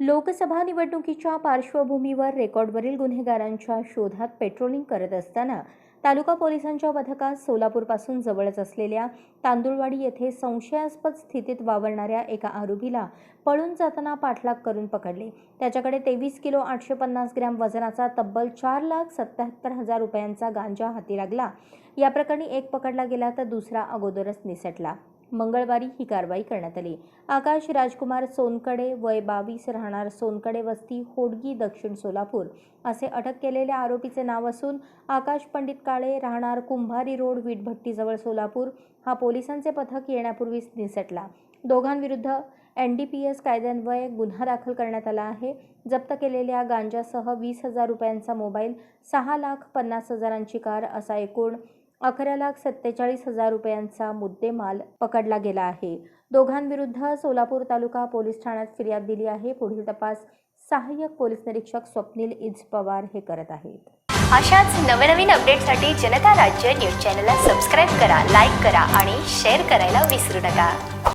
लोकसभा निवडणुकीच्या पार्श्वभूमीवर रेकॉर्डवरील गुन्हेगारांच्या शोधात पेट्रोलिंग करत असताना तालुका पोलिसांच्या पथकात सोलापूरपासून जवळच असलेल्या तांदुळवाडी येथे संशयास्पद स्थितीत वावरणाऱ्या एका आरोपीला पळून जाताना पाठलाग करून पकडले. त्याच्याकडे तेवीस किलो आठशे पन्नास ग्रॅम वजनाचा तब्बल चार लाख सत्याहत्तर हजार रुपयांचा गांजा हाती लागला. या प्रकरणी एक पकडला गेला तर दुसरा अगोदरच निसटला. मंगळवारी ही कारवाई करण्यात आली. आकाश राजकुमार सोनकडे वय बावीस राहणार सोनकडे वस्ती होडगी दक्षिण सोलापूर असे अटक केलेल्या आरोपीचे नाव असून आकाश पंडित काळे राहणार कुंभारी रोड वीटभट्टीजवळ सोलापूर. हा पोलिसांचे पथक येण्यापूर्वीच निसटला. दोघांविरुद्ध एन डी पी एस कायद्यान्वये गुन्हा दाखल करण्यात आला आहे. जप्त केलेल्या गांजासह वीस हजार रुपयांचा मोबाईल सहा लाख पन्नास हजारांची कार असा एकूण अकरा लाख सत्तेचाळीस हजार रुपयांचा मुद्देमाल पकडला गेला आहे. दोघांविरुद्ध सोलापूर तालुका पोलीस ठाण्यात फिर्याद दिली आहे. पुढील तपास सहाय्यक पोलीस निरीक्षक स्वप्नील इज पवार हे करत आहेत. अशाच नवनवीन अपडेटसाठी जनता राज्य न्यूज चॅनलला सबस्क्राईब करा लाईक करा आणि शेअर करायला विसरू नका.